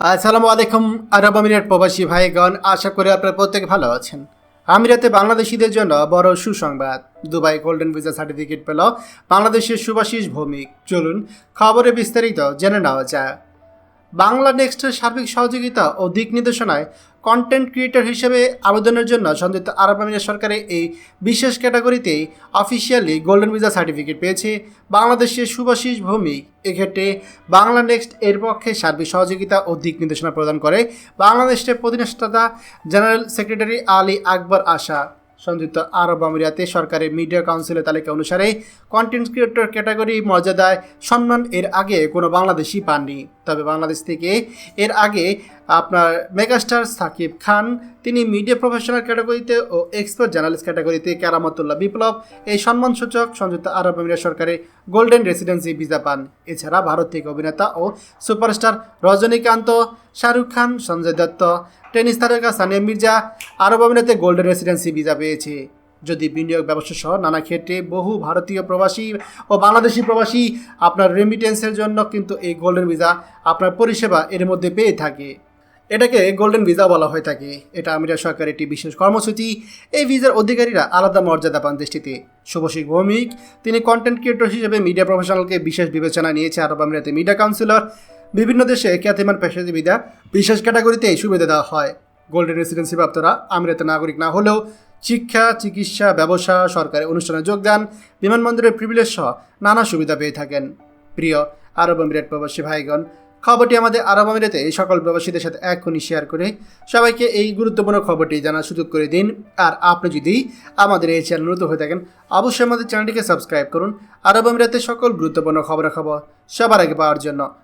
আসসালামু আলাইকুম, আরব আমিরাত প্রবাসী ভাইগণ। আশা করি আপনারা প্রত্যেকে ভালো আছেন। আমিরাতে বাংলাদেশিদের জন্য বড় সুসংবাদ। দুবাই গোল্ডেন ভিসা সার্টিফিকেট পেল বাংলাদেশের সুভাষিস ভৌমিক। চলুন খবরে বিস্তারিত জেনে নেওয়া যায় বাংলা নেক্সটের সার্বিক সহযোগিতা ও দিক নির্দেশনায় কন্টেন্ট ক্রিয়েটর হিসেবে আবেদনের জন্য সংযুক্ত আরব আমিরাত সরকারের এই বিশেষ ক্যাটাগরিতে অফিসিয়ালি গোল্ডেন ভিসা সার্টিফিকেট পেয়েছে বাংলাদেশের সুভাষিস ভৌমিক এক্ষেত্রে বাংলা নেক্সট এর পক্ষে সার্বিক সহযোগিতা ও দিক নির্দেশনা প্রদান করে বাংলাদেশের প্রতিষ্ঠাতা জেনারেল সেক্রেটারি আলী আকবর আশা। সংযুক্ত আরব আমিরাতে সরকারের মিডিয়া কাউন্সিলের তালিকা অনুসারে কন্টেন্ট ক্রিয়েটর ক্যাটাগরি মর্যাদায় সম্মান এর আগে কোনো বাংলাদেশি পাননি। তবে বাংলাদেশ থেকে এর আগে আপনার মেগাস্টার সাকিব খান, তিনি মিডিয়া প্রফেশনাল ক্যাটাগরিতে ও এক্সপার্ট জার্নালিস্ট ক্যাটাগরিতে কেরামতুল্লাহ বিপ্লব, এই সম্মানসূচক সংযুক্ত আরব আমিরাত সরকারের গোল্ডেন রেসিডেন্সি ভিসা পান। এছাড়া ভারত থেকে অভিনেতা ও সুপারস্টার রজনীকান্ত শাহরুখ খান, সঞ্জয় দত্ত, টেনিস তারকা সানিয়া মির্জা, আরব আমিরাতে গোল্ডেন রেসিডেন্সি ভিসা পেয়েছে। যদি বিনিয়োগ ব্যবসা সহ নানা ক্ষেত্রে বহু ভারতীয় প্রবাসী ও বাংলাদেশি প্রবাসী আপনার রেমিটেন্সের জন্য কিন্তু এই গোল্ডেন ভিসা আপনার পরিষেবা এর মধ্যে পেয়ে থাকে। এটাকে গোল্ডেন ভিসা বলা হয়ে থাকে। এটা আমিরাত সরকারের একটি বিশেষ কর্মসূচি। এই ভিসার অধিকারীরা আলাদা মর্যাদা পান দেশটিতে। শুভশিক ভৌমিক, তিনি কন্টেন্ট ক্রিয়েটর হিসেবে মিডিয়া প্রফেশনালকে বিশেষ বিবেচনা নিয়েছে আরব আমিরাতে মিডিয়া কাউন্সিলর বিভিন্ন দেশে খ্যাতিমান পেশাজীবীরা বিশেষ ক্যাটাগরিতে সুবিধা দেওয়া হয়। গোল্ডেন রেসিডেন্সি প্রাপ্তরা আমিরাতের নাগরিক না হলেও শিক্ষা, চিকিৎসা, ব্যবসা, সরকারি অনুষ্ঠানে যোগদান বিমানবন্দরের প্রিভিলেজ সহ নানা সুবিধা পেয়ে থাকেন। প্রিয় আরব আমিরাত প্রবাসী ভাইগণ, খবরটি আমাদের আরব আমিরাতে এই সকল প্রবাসীদের সাথে এখনই শেয়ার করে সবাইকে এই গুরুত্বপূর্ণ খবরটি জানার সুযোগ করে দিন। আর আপনি যদি আমাদের এই চ্যানেল নতুন হয়ে থাকেন, অবশ্যই আমাদের চ্যানেলটিকে সাবস্ক্রাইব করুন। আরব আমিরাতের সকল গুরুত্বপূর্ণ খবরাখবর সবার আগে পাওয়ার জন্য